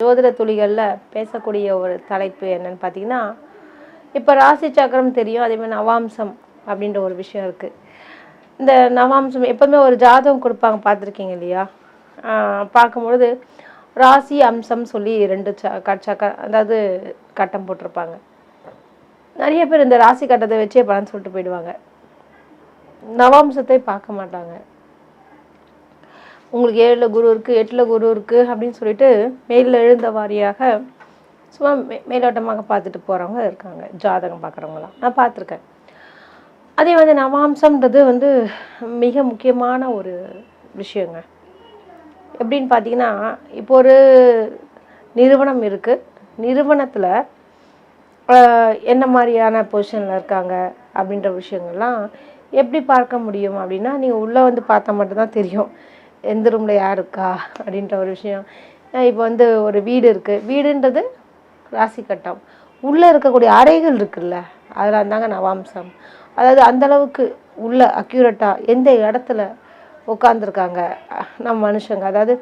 ஜோதிட துளிகளில் பேசக்கூடிய ஒரு தலைப்பு என்னன்னு பார்த்தீங்கன்னா இப்போ ராசி சக்கரம் தெரியும் அதே மாதிரி நவாம்சம் அப்படின்ற ஒரு விஷயம் இருக்குது இந்த நவாம்சம் எப்போவுமே ஒரு ஜாதகம் கொடுப்பாங்க பார்த்துருக்கீங்க இல்லையா? ஆஹ் பார்க்கும்பொழுது ராசி அம்சம் சொல்லி ரெண்டு ச க- சக்கர அதாவது கட்டம் போட்டிருப்பாங்க. நிறைய பேர் இந்த ராசி கட்டத்தை வச்சே பலன் சொல்லிட்டு போயிடுவாங்க. நவாம்சத்தை பார்க்க மாட்டாங்க. உங்களுக்கு ஏழில் குரு இருக்குது எட்டில் குரு இருக்குது அப்படின்னு சொல்லிட்டு மேலில் எழுந்த வாரியாக சும்மா மே மேலோட்டமாக பார்த்துட்டு போகிறவங்க இருக்காங்க ஜாதகம் பார்க்குறவங்களாம் நான் பார்த்துருக்கேன். அதே வந்து நவாம்சம்ன்றது வந்து மிக முக்கியமான ஒரு விஷயங்க. எப்படின்னு பார்த்தீங்கன்னா இப்போ ஒரு நிறுவனம் இருக்குது நிறுவனத்தில் என்ன மாதிரியான பொசிஷனில் இருக்காங்க அப்படின்ற விஷயங்கள்லாம் எப்படி பார்க்க முடியும் அப்படின்னா நீங்கள் உள்ளே வந்து பார்த்தா மட்டும்தான் தெரியும். எந்த ரூமில் யார் இருக்கா அப்படின்ற ஒரு விஷயம். இப்போ வந்து ஒரு வீடு இருக்குது வீடுன்றது ராசி கட்டம். உள்ளே இருக்கக்கூடிய அறைகள் இருக்குல்ல அதில் இருந்தாங்க நவாம்சம். அதாவது அந்த அளவுக்கு உள்ள அக்யூரேட்டாக எந்த இடத்துல உட்காந்துருக்காங்க நம்ம மனுஷங்க? அதாவது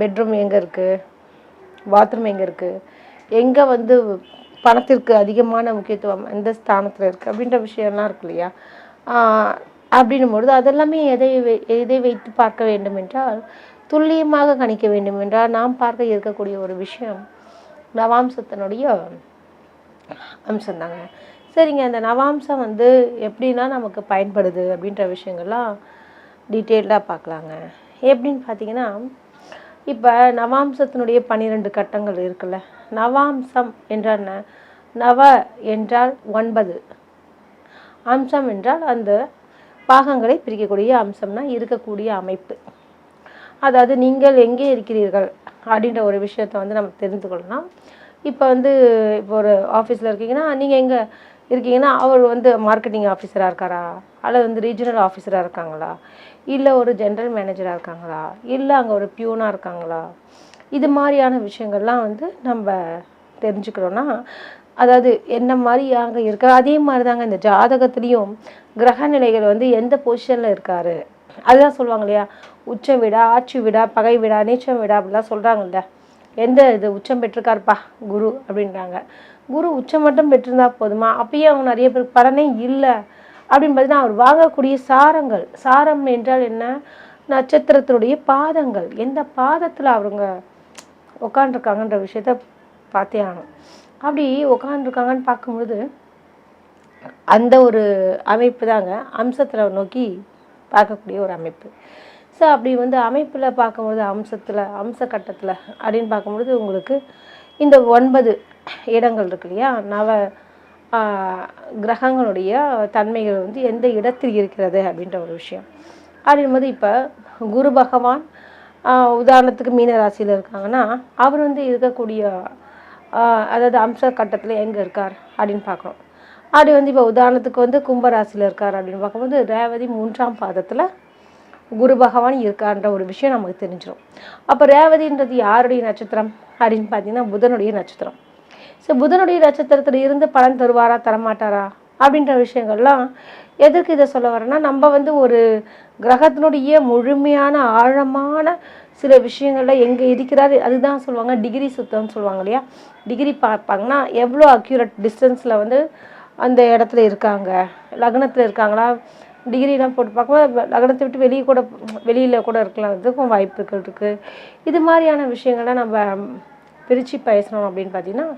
பெட்ரூம் எங்கே இருக்குது பாத்ரூம் எங்கே இருக்குது எங்கே வந்து பணத்திற்கு அதிகமான முக்கியத்துவம் எந்த ஸ்தானத்தில் இருக்குது அப்படின்ற விஷயம்லாம் இருக்கு இல்லையா? ஆஹ் பொழுது அதெல்லாமே எதை வை- எதை வைத்து பார்க்க வேண்டும் என்றால் துல்லியமாக கணிக்க வேண்டும் என்றால் நாம் பார்க்க இருக்கக்கூடிய ஒரு விஷயம் நவாம்சத்தினுடைய அம்சம்தாங்க. சரிங்க அந்த நவாம்சம் வந்து எப்படின்னா நமக்கு பயன்படுது அப்படின்ற விஷயங்கள்லாம் டீட்டெயில்டாக பார்க்கலாங்க. எப்படின்னு பார்த்தீங்கன்னா இப்போ நவாம்சத்தினுடைய பன்னிரெண்டு கட்டங்கள் இருக்குல்ல நவாம்சம் என்றால் என்ன? நவ என்றால் ஒன்பது. அம்சம் என்றால் அந்த பாகங்களை பிரிக்கக்கூடிய அம்சம்னா இருக்கக்கூடிய அமைப்பு. அதாவது நீங்கள் எங்கே இருக்கிறீர்கள் அப்படின்ற ஒரு விஷயத்தை வந்து நம்ம தெரிந்து கொள்ளலாம் இப்போ வந்து இப்போ ஒரு ஆஃபீஸில் இருக்கீங்கன்னா நீங்கள் எங்கே இருக்கீங்கன்னா அவர் வந்து மார்க்கெட்டிங் ஆஃபீஸராக இருக்காரா? அல்லது வந்து ரீஜனல் ஆஃபீஸராக இருக்காங்களா? இல்லை ஒரு ஜென்ரல் மேனேஜராக இருக்காங்களா? இல்லை அங்கே ஒரு பியூனாக இருக்காங்களா? இது மாதிரியான விஷயங்கள்லாம் வந்து நம்ம தெரிஞ்சுக்கிறோன்னா அதாவது என்ன மாதிரி அங்கே இருக்க அதே மாதிரி தாங்க இந்த ஜாதகத்துலேயும் கிரக நிலைகள் வந்து எந்த பொசிஷனில் இருக்காரு. அதுதான் சொல்லுவாங்க இல்லையா? உச்ச விடா ஆட்சி விடா பகை விடா நீச்சம் விடா அப்படிலாம் சொல்கிறாங்கல்ல எந்த இது உச்சம் பெற்றிருக்காருப்பா? குரு அப்படின்றாங்க. குரு உச்சம் மட்டும் பெற்றிருந்தா போதுமா? அப்பயே அவங்க நிறைய பேருக்கு பலனே இல்லை. அப்படின்னு பார்த்தீங்கன்னா அவர் வாங்கக்கூடிய சாரங்கள் சாரம் என்றால் என்ன? நட்சத்திரத்தினுடைய பாதங்கள். எந்த பாதத்தில் அவங்க உட்காண்டிருக்காங்கன்ற விஷயத்த பார்த்தே ஆகணும். அப்படி உட்காந்துருக்காங்கன்னு பார்க்கும்பொழுது அந்த ஒரு அமைப்பு தாங்க அம்சத்தில் நோக்கி பார்க்கக்கூடிய ஒரு அமைப்பு. ஸோ அப்படி வந்து அமைப்பில் பார்க்கும்பொழுது அம்சத்தில் அம்ச கட்டத்தில் அப்படின்னு பார்க்கும்பொழுது உங்களுக்கு இந்த ஒன்பது இடங்கள் இருக்கு இல்லையா? நவ கிரகங்களுடைய தன்மைகள் வந்து எந்த இடத்தில் இருக்கிறது அப்படின்ற ஒரு விஷயம். அப்படின்போது இப்போ குரு பகவான் உதாரணத்துக்கு மீன ராசியில் இருக்காங்கன்னா அவர் வந்து இருக்கக்கூடிய அதாவது அம்ச கட்டத்தில் எங்கே இருக்கார் அப்படின்னு பார்க்குறோம். அப்படி வந்து இப்போ உதாரணத்துக்கு வந்து கும்பராசியில் இருக்கார் அப்படின்னு பார்க்கும்போது ரேவதி மூன்றாம் பாதத்தில் குரு பகவான் இருக்கான்ற ஒரு விஷயம் நமக்கு தெரிஞ்சிடும் அப்போ ரேவதின்றது யாருடைய நட்சத்திரம் அப்படின்னு பார்த்தீங்கன்னா புதனுடைய நட்சத்திரம். ஸோ புதனுடைய நட்சத்திரத்தில் இருந்து பலன் தருவாரா தரமாட்டாரா அப்படின்ற விஷயங்கள்லாம் எதுக்கு இதை சொல்ல வரேன்னா நம்ம வந்து ஒரு கிரகத்தினுடைய முழுமையான ஆழமான சில விஷயங்கள்ல எங்கே இருக்கிறாரு அதுதான் சொல்லுவாங்க டிகிரி சுத்தம்னு சொல்லுவாங்க இல்லையா? டிகிரி பார்ப்பாங்கன்னா எவ்வளோ அக்யூரேட் டிஸ்டன்ஸில் வந்து அந்த இடத்துல இருக்காங்க? லக்னத்தில் இருக்காங்களா? டிகிரிலாம் போட்டு பார்க்கும்போது லக்னத்தை விட்டு வெளியே கூட வெளியில் கூட இருக்கலாம் இதுக்கும் வாய்ப்புகள் இருக்குது இது மாதிரியான விஷயங்கள்லாம் நம்ம பிரித்து பேசணும் அப்படின்னு பார்த்தீங்கன்னா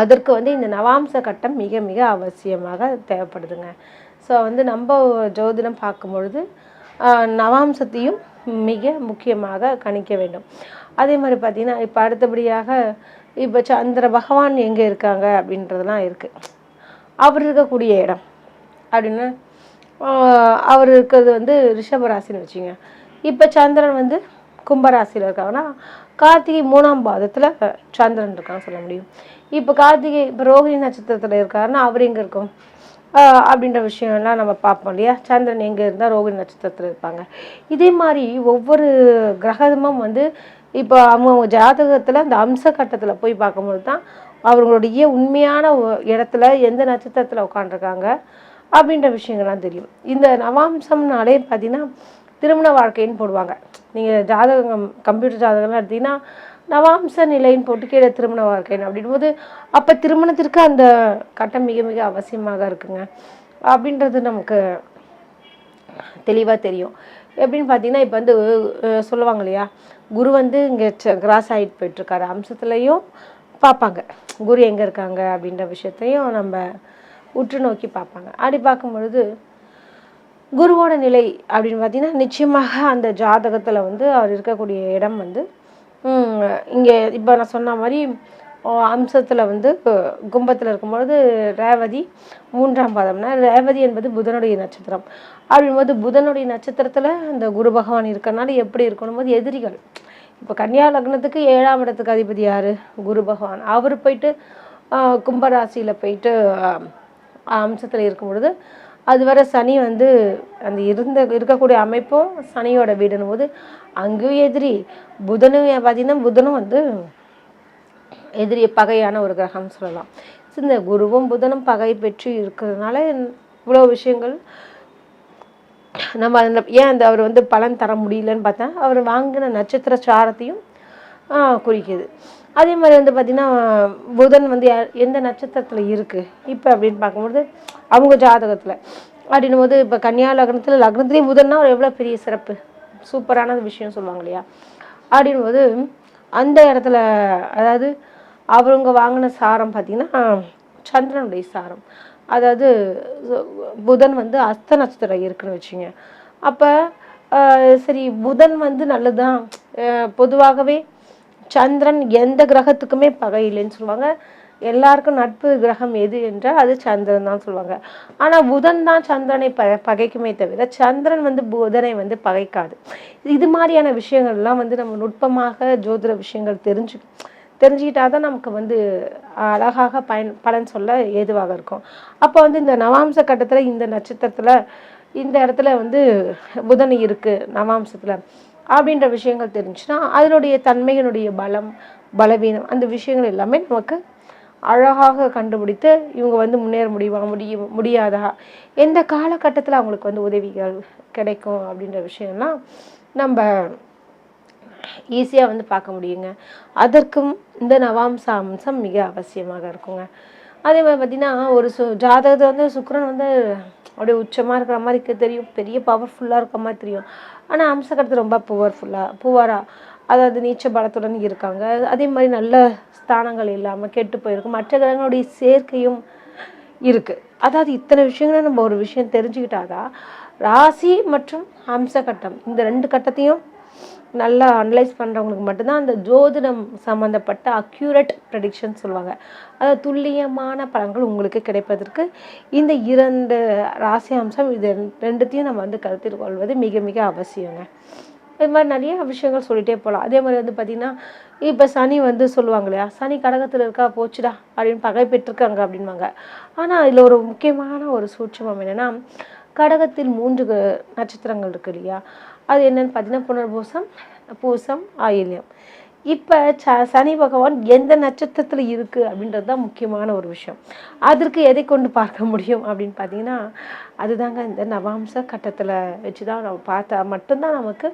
அதற்கு வந்து இந்த நவாம்ச கட்டம் மிக மிக அவசியமாக தேவைப்படுதுங்க. ஸோ வந்து நம்ம ஜோதிடம் பார்க்கும் பொழுது நவாம்சத்தையும் மிக முக்கியமாக கணிக்க வேண்டும். அதே மாதிரி பார்த்தீங்கன்னா இப்போ அடுத்தபடியாக இப்போ சந்திர பகவான் எங்கே இருக்காங்க அப்படின்றதெல்லாம் இருக்குது அவர் இருக்கக்கூடிய இடம் அப்படின்னு அவர் இருக்கிறது வந்து ரிஷபராசின்னு வச்சுங்க இப்போ சந்திரன் வந்து கும்பராசியில் இருக்காங்கன்னா கார்த்திகை மூணாம் பாதத்தில் சந்திரன் இருக்கான்னு சொல்ல முடியும். இப்போ கார்த்திகை இப்போ ரோகிணி நட்சத்திரத்தில் இருக்காருன்னா அவர் எங்கே இருக்கும்? அப்படின்ற விஷயம்லாம் நம்ம பார்ப்போம் இல்லையா? சந்திரன் எங்கே இருந்தால் ரோகிணி நட்சத்திரத்தில் இருப்பாங்க. இதே மாதிரி ஒவ்வொரு கிரகமும் வந்து இப்போ அவங்க ஜாதகத்தில் அந்த அம்ச கட்டத்தில் போய் பார்க்கும்போது தான் அவங்களுடைய உண்மையான இடத்துல எந்த நட்சத்திரத்தில் உட்காந்துருக்காங்க அப்படின்ற விஷயங்கள்லாம் தெரியும். இந்த நவாம்சம்னாலே பார்த்தீங்கன்னா திருமண வாழ்க்கைன்னு போடுவாங்க. நீங்கள் ஜாதகம் கம்ப்யூட்டர் ஜாதகம்லாம் எடுத்தீங்கன்னா நவாம்ச நிலைன்னு போட்டு கீழே திருமண வாழ்க்கை அப்படின்போது போது அப்போ திருமணத்திற்கு அந்த கட்டம் மிக மிக அவசியமாக இருக்குங்க. அப்படின்றது நமக்கு தெளிவாக தெரியும். எப்படின்னு பார்த்தீங்கன்னா இப்போ வந்து சொல்லுவாங்க இல்லையா? குரு வந்து இங்கே கிராஸ் ஆகிட்டு போயிட்டுருக்காரு. அம்சத்துலேயும் பார்ப்பாங்க. குரு எங்கே இருக்காங்க அப்படின்ற விஷயத்தையும் நம்ம உற்று நோக்கி பார்ப்பாங்க. அப்படி பார்க்கும் பொழுது குருவோட நிலை அப்படின்னு பார்த்தீங்கன்னா நிச்சயமாக அந்த ஜாதகத்தில் வந்து அவர் இருக்கக்கூடிய இடம் வந்து இங்கே இப்போ நான் சொன்ன மாதிரி அம்சத்தில் வந்து கும்பத்தில் இருக்கும்பொழுது ரேவதி மூன்றாம் பாதம்னா ரேவதி என்பது புதனுடைய நட்சத்திரம். அப்படிங்கும்போது புதனுடைய நட்சத்திரத்தில் அந்த குரு பகவான் இருக்கறனால எப்படி இருக்கணும் போது எதிரிகள். இப்போ கன்னியா லக்னத்துக்கு ஏழாம் இடத்துக்கு அதிபதி யார்? குரு பகவான். அவர் போயிட்டு கும்பராசியில் போயிட்டு அம்சத்தில் இருக்கும் பொழுது அது வர சனி வந்து அந்த இருந்த இருக்கக்கூடிய அமைப்பும் சனியோட வீடுன்னும் போது அங்கேயும் எதிரி புதனும் பார்த்தீங்கன்னா புதனும் வந்து எதிரி பகையான ஒரு கிரகம்னு சொல்லலாம். இந்த குருவும் புதனும் பகை பெற்று இருக்கிறதுனால இவ்வளோ விஷயங்கள் நம்ம அதில் ஏன் அந்த அவர் வந்து பலன் தர முடியலன்னு பார்த்தா அவர் வாங்கின நட்சத்திர சாரத்தையும் குறிக்குது. அதே மாதிரி வந்து பார்த்திங்கன்னா புதன் வந்து எந்த நட்சத்திரத்தில் இருக்குது இப்போ அப்படின்னு பார்க்கும்போது அவங்க ஜாதகத்தில். அப்படின்னும் போது இப்போ கன்னியா லக்னத்தில் லக்னத்துலேயும் புதன்னா ஒரு எவ்வளோ பெரிய சிறப்பு? சூப்பரான விஷயம் சொல்லுவாங்க இல்லையா? அப்படின்னும் போது அந்த இடத்துல அதாவது அவங்க வாங்கின சாரம் பார்த்திங்கன்னா சந்திரனுடைய சாரம். அதாவது புதன் வந்து அஸ்த நட்சத்திரம் இருக்குன்னு வச்சுங்க. அப்போ சரி புதன் வந்து நல்லதுதான். பொதுவாகவே சந்திரன் எந்த கிரகத்துக்குமே பகை இல்லைன்னு சொல்லுவாங்க. எல்லாருக்கும் நட்பு கிரகம் எது என்றால் அது சந்திரன் தான் சொல்லுவாங்க. ஆனால் புதன் தான் சந்திரனை ப பகைக்குமே தவிர சந்திரன் வந்து புதனை வந்து பகைக்காது. இது மாதிரியான விஷயங்கள்லாம் வந்து நம்ம நுட்பமாக ஜோதிட விஷயங்கள் தெரிஞ்சு தெரிஞ்சுக்கிட்டா தான் நமக்கு வந்து அழகாக பயன் பலன் சொல்ல ஏதுவாக இருக்கும். அப்போ வந்து இந்த நவாம்ச கட்டத்தில் இந்த நட்சத்திரத்தில் இந்த இடத்துல வந்து புதன் இருக்குது நவாம்சத்தில். அப்படின்ற விஷயங்கள் தெரிஞ்சுன்னா அதனுடைய தன்மையினுடைய பலம் பலவீனம் அந்த விஷயங்கள் எல்லாமே நமக்கு அழகாக கண்டுபிடித்து இவங்க வந்து முன்னேற முடியுமா முடியும் முடியாதா எந்த காலகட்டத்தில் அவங்களுக்கு வந்து உதவிகள் கிடைக்கும் அப்படின்ற விஷயம்லாம் நம்ம ஈஸியாக வந்து பார்க்க முடியுங்க. அதற்கும் இந்த நவாம்ச அம்சம் மிக அவசியமாக இருக்குங்க. அதே மாதிரி பார்த்திங்கன்னா ஒரு சு ஜாதகத்தை வந்து சுக்கரன் வந்து அப்படியே உச்சமாக இருக்கிற மாதிரி தெரியும். பெரிய பவர்ஃபுல்லாக இருக்க மாதிரி தெரியும். ஆனால் அம்சகரத்து ரொம்ப புவர்ஃபுல்லாக புவராக அதாவது நீச்ச பலத்துடன் இருக்காங்க. அதே மாதிரி நல்ல ஸ்தானங்கள் இல்லாமல் கெட்டு போயிருக்கும். மற்ற கிரகங்களுடைய சேர்க்கையும் இருக்குது அதாவது இத்தனை விஷயங்களும் நம்ம ஒரு விஷயம் தெரிஞ்சுக்கிட்டாதான் ராசி மற்றும் அம்சகட்டம் இந்த ரெண்டு கட்டத்தையும் நல்லா அனலைஸ் பண்ணுறவங்களுக்கு மட்டும்தான் அந்த ஜோதிடம் சம்மந்தப்பட்ட அக்யூரேட் ப்ரெடிக்ஷன் சொல்லுவாங்க. அதாவது துல்லியமான பலன்கள் உங்களுக்கு கிடைப்பதற்கு இந்த இரண்டு ராசி அம்சம் இது ரெண்டுத்தையும் நம்ம வந்து கருத்தில் கொள்வது மிக மிக அவசியங்க. இது மாதிரி நிறைய விஷயங்கள் சொல்லிகிட்டே போகலாம் அதே மாதிரி வந்து பார்த்திங்கன்னா இப்போ சனி வந்து சொல்லுவாங்க இல்லையா? சனி கடகத்தில் இருக்கா? போச்சுடா அப்படின்னு பகை பெற்றிருக்காங்க அப்படின்வாங்க ஆனால் இதில் ஒரு முக்கியமான ஒரு சூட்சமம் என்னென்னா கடகத்தில் மூன்று நட்சத்திரங்கள் இருக்கு இல்லையா? அது என்னன்னு பார்த்தீங்கன்னா புனர்பூசம் பூசம் ஆயில்யம். இப்போ ச சனி பகவான் எந்த நட்சத்திரத்தில் இருக்குது அப்படின்றது தான் முக்கியமான ஒரு விஷயம். அதற்கு எதை கொண்டு பார்க்க முடியும் அப்படின்னு பார்த்தீங்கன்னா அதுதாங்க இந்த நவாம்ச கட்டத்தில் வச்சு தான் நம்ம பார்த்தா மட்டும்தான் நமக்கு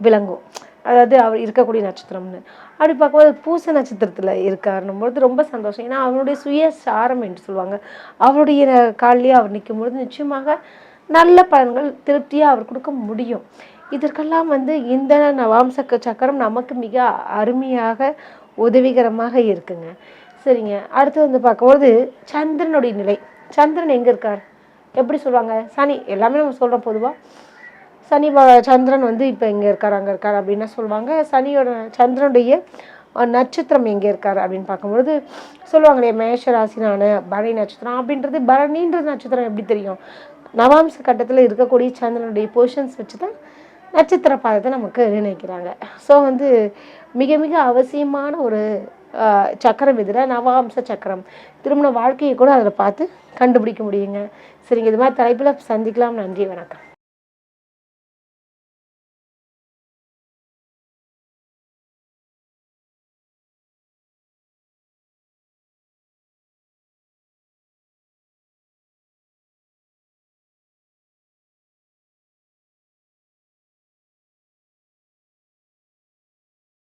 விளங்கும். அதாவது அவர் இருக்கக்கூடிய நட்சத்திரம்னு. அப்படி பார்க்கும்போது பூச நட்சத்திரத்தில் இருக்காருன்னும் பொழுது ரொம்ப சந்தோஷம். ஏன்னா அவருடைய சுய சாரம் என்று சொல்லுவாங்க. அவருடைய காலிலேயே அவர் நிற்கும் பொழுது நிச்சயமாக நல்ல பலன்கள் திருப்தியாக அவர் கொடுக்க முடியும். இதற்கெல்லாம் வந்து இந்த நவாம்ச சக்கரம் நமக்கு மிக அருமையாக உதவிகரமாக இருக்குங்க. சரிங்க. அடுத்து வந்து பார்க்கும்போது சந்திரனுடைய நிலை. சந்திரன் எங்கே இருக்கார்? எப்படி சொல்லுவாங்க சனி எல்லாமே நம்ம சொல்கிறோம் பொதுவாக சனி சந்திரன் வந்து இப்போ இங்கே இருக்கார்? அங்கே இருக்கார் அப்படின்னு சொல்லுவாங்க சனியோட சந்திரனுடைய நட்சத்திரம் எங்கே இருக்கார் அப்படின்னு பார்க்கும்பொழுது சொல்லுவாங்களே மேஷராசினான மேஷ ராசினான பரணி நட்சத்திரம் அப்படின்றது பரணின்ற நட்சத்திரம் எப்படி தெரியும்? நவாம்ச கட்டத்தில் இருக்கக்கூடிய சந்திரனுடைய பொசிஷன்ஸ் வச்சு தான் நட்சத்திர பாதத்தை நமக்கு நிர்ணயிக்கிறாங்க. ஸோ வந்து மிக மிக அவசியமான ஒரு சக்கரம் இதில் நவாம்ச சக்கரம். திருமண வாழ்க்கையை கூட அதில் பார்த்து கண்டுபிடிக்க முடியுங்க. சரிங்க இது மாதிரி தலைப்பில் சந்திக்கலாம். நன்றி வணக்கம்.